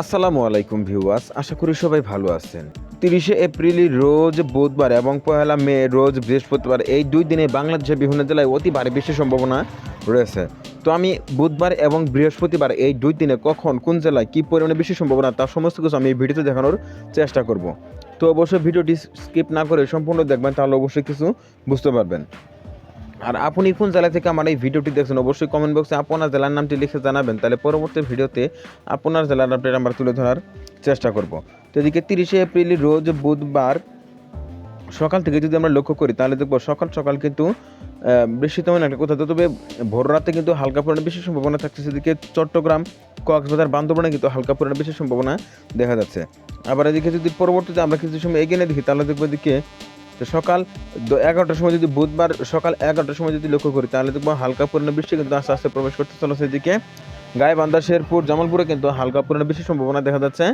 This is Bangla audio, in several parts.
আসসালামু আলাইকুম ভিউয়ার্স, আশা করি সবাই ভালো আছেন। তিরিশে এপ্রিল, রোজ বুধবার এবং পয়লা মে, রোজ বৃহস্পতিবার, এই দুই দিনে বাংলাদেশের বিভিন্ন জেলায় অতি ভারী বৃষ্টির সম্ভাবনা রয়েছে। তো আমি বুধবার এবং বৃহস্পতিবার এই দুই দিনে কখন, কোন জেলায় কী পরিমাণে বৃষ্টির সম্ভাবনা তার সমস্ত কিছু আমি এই ভিডিওতে দেখানোর চেষ্টা করব। তো অবশ্যই ভিডিওটি স্কিপ না করে সম্পূর্ণ দেখবেন, তাহলে অবশ্যই কিছু বুঝতে পারবেন। আর আপনি কোন জেলা থেকে আমার এই ভিডিওটি দেখছেন, অবশ্যই কমেন্ট বক্সে আপনার জেলার নামটি লিখে জানাবেন, তাহলে পরবর্তী ভিডিওতে আপনার জেলার আপডেট আমরা তুলে ধরার চেষ্টা করব। তো এদিকে তিরিশে এপ্রিল, রোজ বুধবার সকাল থেকে যদি আমরা লক্ষ্য করি, তাহলে দেখব সকাল সকাল কিন্তু বৃষ্টি তেমন একটা কোথাও তবে ভোর রাতে কিন্তু হালকা পরিমাণে বেশি সম্ভাবনা থাকছে সেদিকে চট্টগ্রাম, কক্সবাজার, বান্দরবানে কিন্তু হালকা পরিমাণে বেশি সম্ভাবনা দেখা যাচ্ছে। আবার এদিকে যদি পরবর্তীতে আমরা কিছু সময় এগিয়ে দেখি, তাহলে দেখব এদিকে তো সকাল এগারোটার সময় যদি বুধবার সকাল এগারোটার সময় যদি লক্ষ্য করি, তাহলে দেখব হালকা পরিমাণে বৃষ্টি কিন্তু আস্তে আস্তে প্রবেশ করতে চলেছে এদিকে গায়েবান্ধা শেরপুর, জামালপুরে কিন্তু হালকা পরিমাণে বৃষ্টির সম্ভাবনা দেখা যাচ্ছে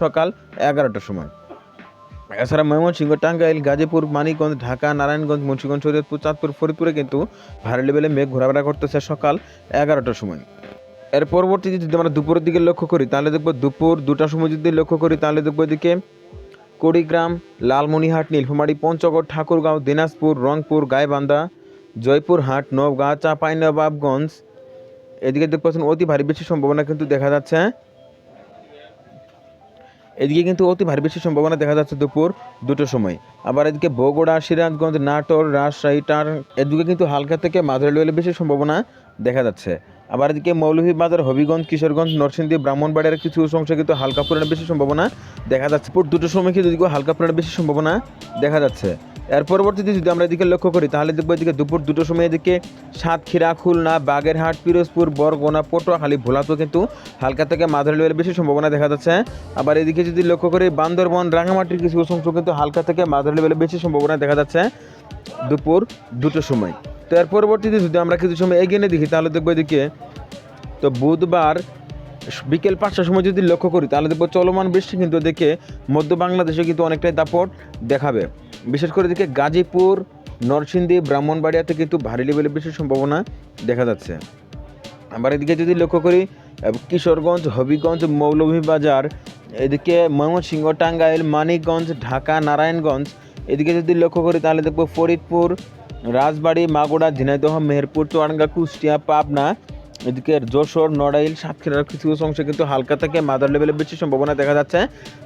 সকাল এগারোটার সময়। এছাড়া ময়মনসিংহ, টাঙ্গাইল, গাজীপুর, মানিকগঞ্জ, ঢাকা, নারায়ণগঞ্জ, মুন্সিগঞ্জ, শরীয়তপুর, চাঁদপুর, ফরিদপুরে কিন্তু ভারী লেভেলে মেঘ ঘোরাফেরা করতেছে সকাল এগারোটার সময়। এর পরবর্তীতে যদি আমরা দুপুরের দিকে লক্ষ্য করি, তাহলে দেখব দুপুর দুটার সময় যদি লক্ষ্য করি, তাহলে দেখব এদিকে কুড়িগ্রাম, লালমনিহাট, নীলফামারী, পঞ্চগড়, ঠাকুরগাঁও, দিনাজপুর, রংপুর, গাইবান্ধা, জয়পুরহাট, নওগাঁ, চাঁপাইনবাবগঞ্জ। এদিকে দেখতে পাচ্ছেন অতি ভারী বৃষ্টির সম্ভাবনা কিন্তু দেখা যাচ্ছে। এদিকে কিন্তু অতি ভারী বৃষ্টির সম্ভাবনা দেখা যাচ্ছে দুপুর দুটোর সময়। আবার এদিকে বগুড়া, সিরাজগঞ্জ, নাটোর, রাজশাহী, টার এদিকে কিন্তু হালকা থেকে মাঝারি লেভেলে বেশি সম্ভাবনা দেখা যাচ্ছে। আবার এদিকে মৌলভীবাজার হবিগঞ্জ, কিশোরগঞ্জ, নরসিংদী, ব্রাহ্মণবাড়িয়ার কিছু অংশে কিন্তু হালকা পরিমাণে বেশি সম্ভাবনা দেখা যাচ্ছে। দুটোর সময় কিন্তু হালকা পরিমাণে বেশি সম্ভাবনা দেখা যাচ্ছে। এর পরবর্তীতে যদি আমরা এদিকে লক্ষ্য করি, তাহলে দেখব এদিকে দুপুর দুটোর সময় এদিকে সাতক্ষীরা খুলনা, বাগেরহাট, পিরোজপুর, বরগোনা পটুয়াখালী ভোলাতেও কিন্তু হালকা থেকে মাঝারি লেভেলে বেশি সম্ভাবনা দেখা যাচ্ছে। আবার এদিকে যদি লক্ষ্য করি, বান্দরবন রাঙামাটির কিছু অংশ কিন্তু হালকা থেকে মাঝারি লেভেলে বেশি সম্ভাবনা দেখা যাচ্ছে দুপুর দুটোর সময়। তো এর পরবর্তীতে যদি আমরা কিছু সময় এগিয়ে দেখি, তাহলে দেখব এদিকে, তো বুধবার বিকেল পাঁচটার সময় যদি লক্ষ্য করি, তাহলে দেখব চলমান বৃষ্টি কিন্তু দেখে মধ্য বাংলাদেশে কিন্তু অনেকটাই দাপট দেখাবে। বিশেষ করে দেখে গাজীপুর, নরসিংদী ব্রাহ্মণবাড়িয়াতে কিন্তু ভারী লেভেলের বৃষ্টির সম্ভাবনা দেখা যাচ্ছে। আবার এদিকে যদি লক্ষ্য করি কিশোরগঞ্জ, হবিগঞ্জ, মৌলভীবাজার, এদিকে ময়মনসিংহ, টাঙ্গাইল, মানিকগঞ্জ, ঢাকা, নারায়ণগঞ্জ, এদিকে যদি লক্ষ্য করি, তাহলে দেখব ফরিদপুর রাজবাড়ী মাগুড়া ঝিনাইদহ, মেহেরপুর, চুয়াডাঙ্গা, কুষ্টিয়া, পাবনা এদিকে যশোর, নড়াইল, সাতক্ষীরার কিছু কিছু অংশে কিন্তু হালকা থেকে মাদার লেভেলের বেশি সম্ভাবনা দেখা যাচ্ছে।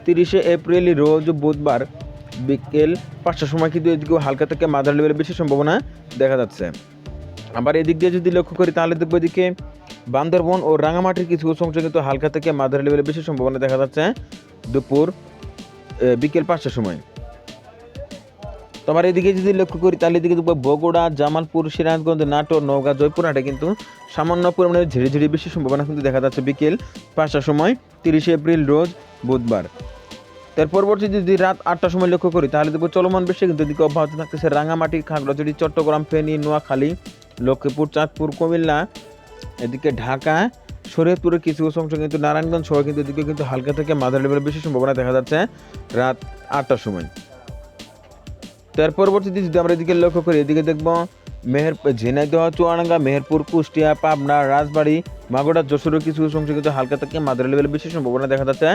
তিরিশে এপ্রিল, রোজ বুধবার বিকেল পাঁচটার সময় কিন্তু এদিকেও হালকা থেকে মাদার লেভেলের বেশি সম্ভাবনা দেখা যাচ্ছে। আবার এদিক দিয়ে যদি লক্ষ্য করি, তাহলে দেখব এদিকে বান্দরবন ও রাঙামাটির কিছু কিছু অংশে কিন্তু হালকা থেকে মাদার লেভেলের বেশি সম্ভাবনা দেখা যাচ্ছে দুপুর বিকেল পাঁচটার সময়। তো আবার এদিকে যদি লক্ষ্য করি, তাহলে এদিকে দেখব বগুড়া, জামালপুর, সিরাজগঞ্জ, নাটোর, নওগাঁ, জয়পুরহাটে কিন্তু সামান্য পরিমাণে ঝিরি ঝিরি বেশি সম্ভাবনা কিন্তু দেখা যাচ্ছে বিকেল পাঁচটার সময়, তিরিশে এপ্রিল রোজ বুধবার। তার পরবর্তী যদি রাত আটটার সময় লক্ষ্য করি, তাহলে দেখব চলমান বৃষ্টি কিন্তু এদিকে অব্যাহত থাকতেছে রাঙামাটি, খাগড়াছড়ি, চট্টগ্রাম, ফেনী, নোয়াখালী, লক্ষ্মীপুর, চাঁদপুর, কুমিল্লা, এদিকে ঢাকা, শরীয়তপুরের কিছু অংশ কিন্তু নারায়ণগঞ্জ সহ কিন্তু এদিকে কিন্তু হালকা থেকে মাঝারি লেভেলের বেশি সম্ভাবনা দেখা যাচ্ছে রাত আটটার সময়। তার পরবর্তীতে যদি আমরা এদিকে লক্ষ্য করি, এদিকে দেখব মেহের ঝিনাইদহ, চুয়াডাঙ্গা, মেহেরপুর, কুষ্টিয়া, পাবনা, রাজবাড়ি মাগুড়া যশোরের কিছু অংশ কিন্তু হালকা থেকে মাদার লেভেলের বেশি সম্ভাবনা দেখা যাচ্ছে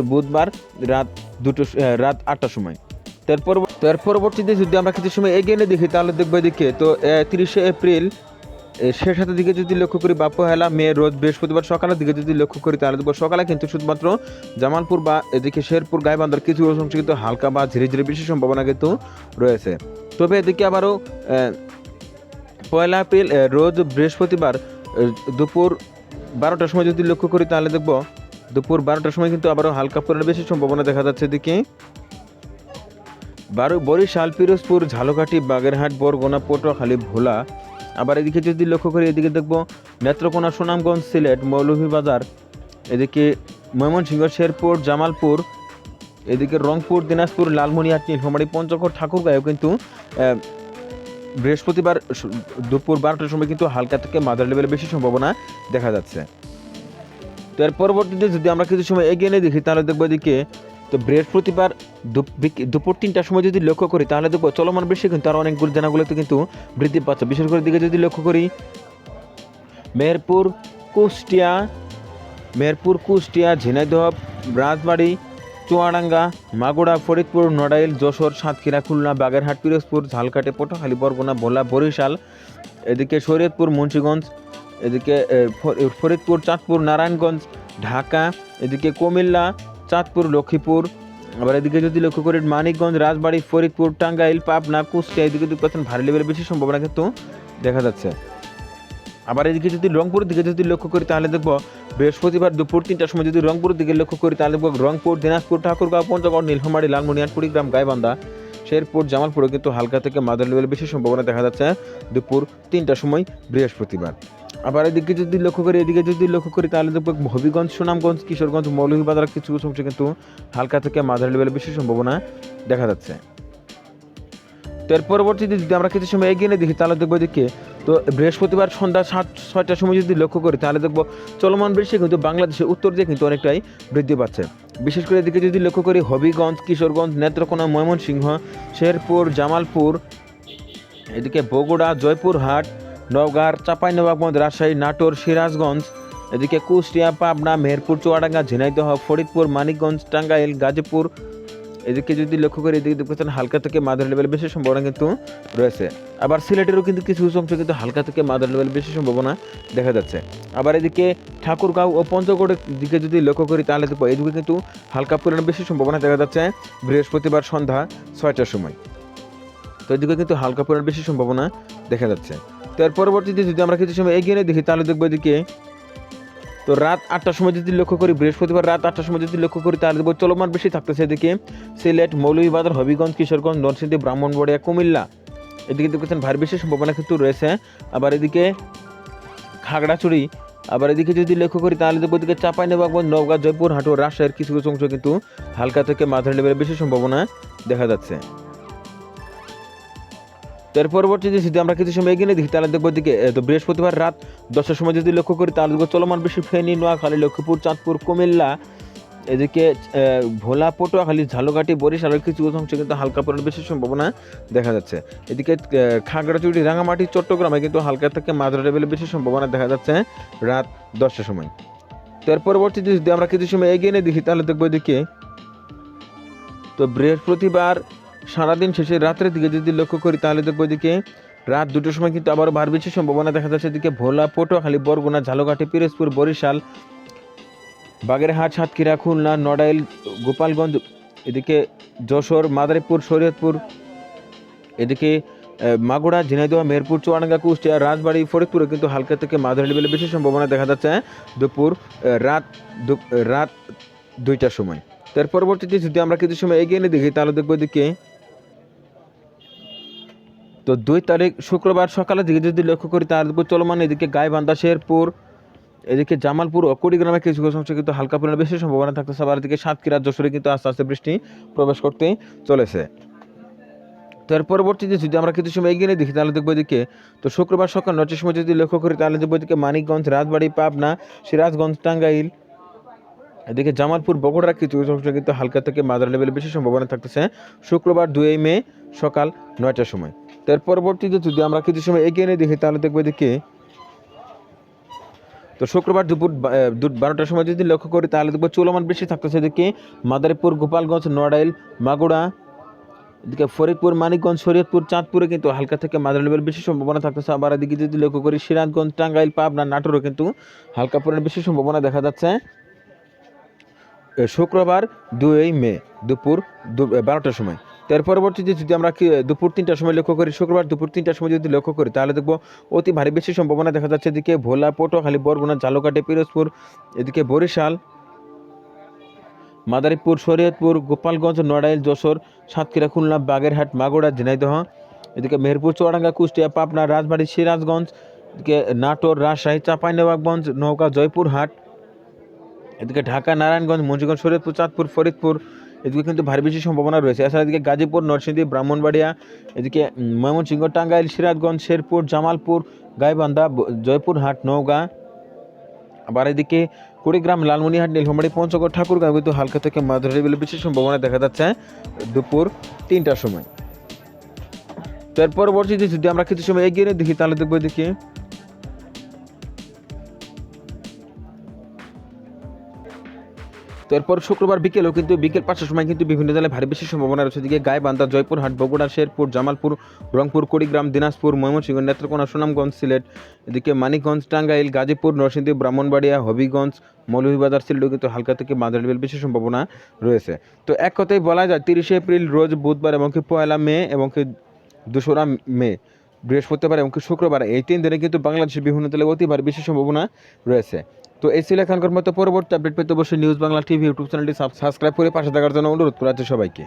বুধবার রাত দুটো রাত আটটার সময়। তার পরব- তার পরবর্তীতে যদি আমরা কিছু সময় এগিয়ে দেখি, তাহলে দেখব এদিকে তো তিরিশে এপ্রিল এ, সাথে দিকে যদি লক্ষ্য করি বা পহেলা মে রোজ বৃহস্পতিবার সকালের দিকে যদি লক্ষ্য করি তাহলে দেখব সকালে কিন্তু শুধুমাত্র জামালপুর বা এদিকে শেরপুর গাইবান্ধার কিছু অংশ কিন্তু হালকা বা ধীরে ধীরে বেশি সম্ভাবনা কিন্তু রয়েছে। তবে এদিকে আবারও পয়লা এপ্রিল রোজ বৃহস্পতিবার দুপুর বারোটার সময় যদি লক্ষ্য করি তাহলে দেখব দুপুর বারোটার সময় কিন্তু আবারও হালকা পরিমাণে বেশি সম্ভাবনা দেখা যাচ্ছে এদিকে। বারো বরিশাল পিরোজপুর ঝালকাঠি বাগেরহাট বরগোনা পটুয়াখালী ভোলা আবার এদিকে যদি লক্ষ্য করি, এদিকে দেখব নেত্রকোনা সুনামগঞ্জ, সিলেট, মৌলভীবাজার, এদিকে ময়মনসিংহ, শেরপুর, জামালপুর, এদিকে রংপুর, দিনাজপুর লালমনিহাট নীলফামারী, পঞ্চগড়, ঠাকুরগাঁও কিন্তু বৃহস্পতিবার দুপুর বারোটার সময় কিন্তু হালকা থেকে মাদার লেভেলের বেশি সম্ভাবনা দেখা যাচ্ছে। তো এর পরবর্তীতে যদি আমরা কিছু সময় এগিয়ে নিয়ে দেখি, তাহলে দেখব এদিকে তো বৃহস্পতিবার দুপুর তিনটার সময় যদি লক্ষ্য করি, তাহলে দেখব চলমান বৃষ্টি কিন্তু আরও অনেকগুলো জেলাগুলোতে কিন্তু বৃদ্ধি পাচ্ছে। বিশেষ করে দিকে যদি লক্ষ্য করি, মেহেরপুর, কুষ্টিয়া মেহেরপুর, কুষ্টিয়া, ঝিনাইদহ, রাজবাড়ি, চুয়াডাঙ্গা মাগুড়া ফরিদপুর, নড়াইল, যশোর, সাতক্ষীরা, খুলনা, বাগেরহাট, পিরোজপুর ঝালকাটে পটুয়াখালী, বরগুনা, ভোলা, বরিশাল, এদিকে শরীয়তপুর, মুন্সীগঞ্জ, এদিকে ফরিদপুর, চাঁদপুর, নারায়ণগঞ্জ, ঢাকা, এদিকে কুমিল্লা চাঁদপুর, লক্ষ্মীপুর। আবার এদিকে যদি লক্ষ্য করি মানিকগঞ্জ, রাজবাড়ী, ফরিদপুর, টাঙ্গাইল, পাবনা, কুষ্টিয়া, এদিকে দুই পার্সেন্ট ভারী লেভেলের বেশি সম্ভাবনা কিন্তু দেখা যাচ্ছে। আবার এদিকে যদি রংপুরের দিকে যদি লক্ষ্য করি, তাহলে দেখব বৃহস্পতিবার দুপুর তিনটার সময় যদি রংপুরের দিকে লক্ষ্য করি, তাহলে দেখব রংপুর, দিনাজপুর, ঠাকুরগাঁও, পঞ্চগড়, নীলফামারী লালমনিরহাট কুড়িগ্রাম, গাইবান্ধা, শেরপুর, জামালপুরে কিন্তু হালকা থেকে মাদার লেভেলের বেশি সম্ভাবনা দেখা যাচ্ছে দুপুর তিনটার সময় বৃহস্পতিবার। আবার এদিকে যদি লক্ষ্য করি, এদিকে যদি লক্ষ্য করি, তাহলে দেখব হবিগঞ্জ, সুনামগঞ্জ, কিশোরগঞ্জ, মৌলভীবাজার কিছু কিছু অংশে কিন্তু হালকা থেকে মাঝারি লেভেলের বেশি সম্ভাবনা দেখা যাচ্ছে। তো এর পরবর্তীতে যদি আমরা কিছু সময় এগিয়ে দেখি, তাহলে দেখব এদিকে, তো বৃহস্পতিবার সন্ধ্যা সাত, ছয়টার সময় যদি লক্ষ্য করি, তাহলে দেখব চলমান বৃষ্টি কিন্তু বাংলাদেশের উত্তর দিয়ে কিন্তু অনেকটাই বৃদ্ধি পাচ্ছে। বিশেষ করে এদিকে যদি লক্ষ্য করি, হবিগঞ্জ, কিশোরগঞ্জ, নেত্রকোনা, ময়মনসিংহ, শেরপুর, জামালপুর, এদিকে বগুড়া, জয়পুরহাট নওগাঁ চাঁপাইনবাবগঞ্জ রাজশাহী নাটোর সিরাজগঞ্জ, এদিকে কুষ্টিয়া, পাবনা, মেহেরপুর, চুয়াডাঙ্গা, ঝিনাইদহ, ফরিদপুর, মানিকগঞ্জ, টাঙ্গাইল, গাজীপুর, এদিকে যদি লক্ষ্য করি এদিকে দেখতে হালকা থেকে মাদার লেভেল বেশি সম্ভাবনা কিন্তু রয়েছে। আবার সিলেটেরও কিন্তু কিছু কিছু অংশ কিন্তু হালকা থেকে মাদার লেভেল বেশি সম্ভাবনা দেখা যাচ্ছে। আবার এদিকে ঠাকুরগাঁও ও পঞ্চগড়ের দিকে যদি লক্ষ্য করি তাহলে দেখব এদিকে কিন্তু হালকা পরিমাণে বেশি সম্ভাবনা দেখা যাচ্ছে বৃহস্পতিবার সন্ধ্যা ছয়টার সময়। তো এদিকে কিন্তু হালকা পরিমাণ বেশি সম্ভাবনা দেখা যাচ্ছে। তো এর পরবর্তীতে যদি আমরা কিছু সময় এগিয়ে দেখি, তাহলে দেখব এদিকে তো রাত আটটার সময় যদি লক্ষ্য করি, বৃহস্পতিবার রাত আটটার সময় যদি লক্ষ্য করি, তাহলে দেখব চলমান বেশি থাকতেছে এদিকে সিলেট, মৌলভীবাজার, হবিগঞ্জ, কিশোরগঞ্জ, নরসিংদী, ব্রাহ্মণবাড়িয়া, কুমিল্লা। এদিকে দেখতেছেন ভারী বেশি সম্ভাবনা কিন্তু রয়েছে। আবার এদিকে খাগড়াছড়ি, আবার এদিকে যদি লক্ষ্য করি, তাহলে দেখব এদিকে চাঁপাইনবাবগঞ্জ, নওগাঁ, জয়পুর হাটুর রাজশাহীর কিছু কিছু অংশ কিন্তু হালকা থেকে মাঝারি লেভেলের বেশি সম্ভাবনা দেখা যাচ্ছে। তার পরবর্তীতে যদি আমরা কিছু সময় এগিয়ে দেখি তাহলে দেখব দিকে তো বৃহস্পতিবার রাত দশটার সময় যদি লক্ষ্য করি তাহলে দেখব চলমান বেশি ফেনী নোয়াখালী লক্ষ্মীপুর চাঁদপুর কুমিল্লা এদিকে ভোলা পটুয়াখালী ঝালকাঠি বরিশালের কিছু অংশে কিন্তু হালকা পরিমাণ বেশি সম্ভাবনা দেখা যাচ্ছে। এদিকে আহ, খাগড়াছড়ি রাঙামাটি চট্টগ্রামে কিন্তু হালকা থেকে মাঝারি লেভেলে বেশি সম্ভাবনা দেখা যাচ্ছে রাত দশটার সময়। তার পরবর্তীতে যদি আমরা কিছু সময় এগিয়ে নিয়ে দেখি তাহলে দেখব এদিকে তো বৃহস্পতিবার সারাদিন শেষে রাত্রের দিকে যদি লক্ষ্য করি, তাহলে দেখব এদিকে রাত দুটোর সময় কিন্তু আবার ভার বেশি সম্ভাবনা দেখা যাচ্ছে। এদিকে ভোলা, পটুয়াখালী, বরগুনা, ঝালকাঠি, পিরোজপুর, বরিশাল, বাগেরহাট, সাতক্ষীরা, খুলনা, নড়াইল, গোপালগঞ্জ, এদিকে যশোর, মাদারীপুর, শরীয়তপুর, এদিকে মাগুড়া ঝিনাইদহ, মেহেরপুর, চুয়াডাঙ্গা, কুষ্টিয়া, রাজবাড়ি, ফরিদপুরে কিন্তু হালকা থেকে মাঝারি লেভেলে বেশি সম্ভাবনা দেখা যাচ্ছে দুপুর রাত রাত দুইটার সময়। তার পরবর্তীতে যদি আমরা কিছু সময় এগিয়ে নিয়ে দেখি, তাহলে দেখব এদিকে তো দুই তারিখ শুক্রবার সকালের দিকে যদি লক্ষ্য করি তাহলে চলমান এদিকে গাইবান্ধা, শেরপুর, এদিকে জামালপুর ও কুড়িগ্রামে কিছু কিছু অংশে কিন্তু হালকা পরিমাণে বেশি সম্ভাবনা থাকতেছে, আবার এদিকে সাতক্ষীরা, যশোরে কিন্তু আস্তে আস্তে বৃষ্টি প্রবেশ করতে চলেছে। তো এর পরবর্তীতে যদি আমরা কিছু সময় এগিয়ে দেখি, তাহলে দেখব এদিকে, তো শুক্রবার সকাল নটার সময় যদি লক্ষ্য করি, তাহলে দেখব এদিকে মানিকগঞ্জ, রাজবাড়ি, পাবনা, সিরাজগঞ্জ, টাঙ্গাইল, এদিকে জামালপুর, বগুড়ার কিছু কিছু অংশ কিন্তু হালকা থেকে মাদার লেভেলে বেশি সম্ভাবনা থাকতেছে, শুক্রবার দুই মে সকাল নয়টার সময়। তো এর পরবর্তীতে যদি আমরা কিছু সময় এগিয়ে নিয়ে দেখি, তাহলে দেখব এদিকে তো শুক্রবার দুপুর বারোটার সময় যদি লক্ষ্য করি, তাহলে দেখব চলমান বেশি থাকতেছে এদিকে। মাদারীপুর, গোপালগঞ্জ নড়াইল মাগুড়া এদিকে ফরিদপুর, মানিকগঞ্জ, শরীয়তপুর, চাঁদপুরে কিন্তু হালকা থেকে মাঝারি লেভেল বেশি সম্ভাবনা থাকতেছে। আবার এদিকে যদি লক্ষ্য করি, সিরাজগঞ্জ, টাঙ্গাইল, পাবনা, নাটোরও কিন্তু হালকা পরিমাণ বেশি সম্ভাবনা দেখা যাচ্ছে। শুক্রবার দুই মে দুপুর বারোটার সময়। তার পরবর্তীতে যদি আমরা দুপুর তিনটার সময় লক্ষ্য করি, শুক্রবার দুপুর তিনটার সময় যদি লক্ষ্য করি, তাহলে দেখব অতি ভারী বেশি সম্ভাবনা দেখা যাচ্ছে এদিকে ভোলা, পটুয়াখালী, বরগুনা ঝালকাঠি পিরোজপুর, এদিকে বরিশাল, মাদারীপুর, শরীয়তপুর, গোপালগঞ্জ, নড়াইল, যশোর, সাতক্ষীরা, খুলনা, বাগেরহাট মাগুড়া ঝিনাইদহ, এদিকে মেহেরপুর, চুয়াডাঙ্গা, কুষ্টিয়া, পাবনা, রাজবাড়ী, সিরাজগঞ্জ, এদিকে নাটোর, রাজশাহী চাঁপাইনবাবগঞ্জ নৌকা, জয়পুরহাট, এদিকে ঢাকা, নারায়ণগঞ্জ, মুন্সিগঞ্জ, শরীয়তপুর, চাঁদপুর, ফরিদপুর এদিকে কিন্তু ভারী বেশি সম্ভাবনা রয়েছে। এছাড়া এদিকে গাজীপুর, নরসিংদী, ব্রাহ্মণবাড়িয়া, এদিকে ময়মনসিংহ, টাঙ্গাইল, সিরাজগঞ্জ, শেরপুর, জামালপুর, গাইবান্ধা জয়পুরহাট, নওগাঁ। আবার এদিকে কুড়িগ্রাম লালমনিহাট নীলফামারী, পঞ্চগড়, ঠাকুরগাঁও কিন্তু হালকা থেকে মাঝারি লেভেলের বেশি সম্ভাবনা দেখা যাচ্ছে দুপুর তিনটার সময়। তো এর পরবর্তীতে যদি আমরা কিছু সময় এগিয়ে দেখি তাহলে দেখব এদিকে তো এরপর শুক্রবার বিকেলেও কিন্তু বিকেল পাঁচটার সময় কিন্তু বিভিন্ন জেলায় ভারী বৃষ্টির সম্ভাবনা রয়েছে। এদিকে গাইবান্ধা জয়পুরহাট বগুড়া শেরপুর, জামালপুর, রংপুর, কুড়িগ্রাম, দিনাজপুর, ময়মনসিংহ, নেত্রকোনা, সুনামগঞ্জ, সিলেট, এদিকে মানিকগঞ্জ, টাঙ্গাইল, গাজীপুর, নরসিংদী, ব্রাহ্মণবাড়িয়া, হবিগঞ্জ, মৌলভীবাজার, সিলেটেও কিন্তু হালকা থেকে মাঝারি বৃষ্টির সম্ভাবনা রয়েছে। তো এক কথায় বলা যায়, তিরিশে এপ্রিল, রোজ বুধবার এবং কি পয়লা মে এবং কি দোসরা মে বৃহস্পতিবার এবং শুক্রবার এই তিন দিনে কিন্তু বাংলাদেশের বিভিন্ন দলে অতিবার বিশেষ সম্ভাবনা রয়েছে। তো এই ছিল এখানকার মতো পরবর্তী আপডেট পেতে অবশ্যই নিউজ বাংলা টিভি ইউটিউব চ্যানেলটি সাবস্ক্রাইব করে পাশে থাকার জন্য অনুরোধ করা সবাইকে।